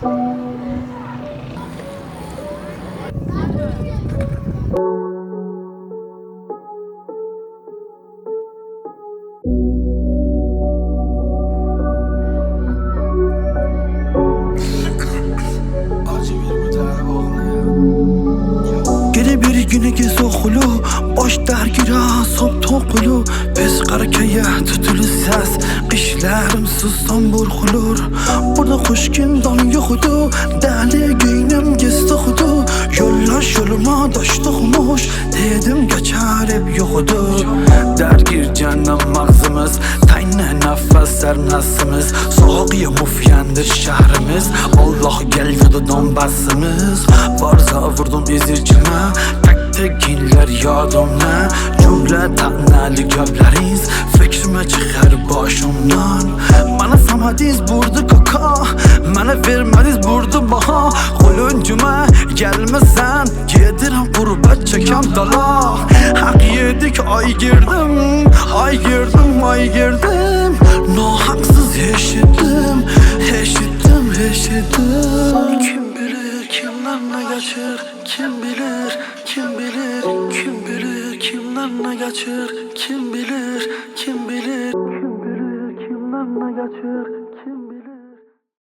Thank you. Boş dergira sop toqulu Biz qarakaya tutulu ses Qishlerim susdan burxulur Burada xushkin don yo'qdu Dali giynim gistoqdu Yo'llash yo'lima doshtoqmush Dedim geçer hep yo'qdu Dergir canım mağzımız Tayna nefesler nasımız Soğuya mufyandır şehrimiz Allah geldi Donbassımız Varsa vurdum izicime Tek tekinler yadımda Cümle taneli göbleriz? Fikrime çıkar başımdan. Bana samadiz burdu kaka. Bana vermediz burdu baha. Kuluncuma gelmesen Gedirim gurbet çeken dala. Hak yedik ay girdim. Ay girdim ay girdim. Nahaksız eşittim Eşittim eşittim Kim bilir kimden ne geçir kim bilir Kim bilir kimden ne geçir Kim bilir kim bilir. Kim bilir kimden ne geçir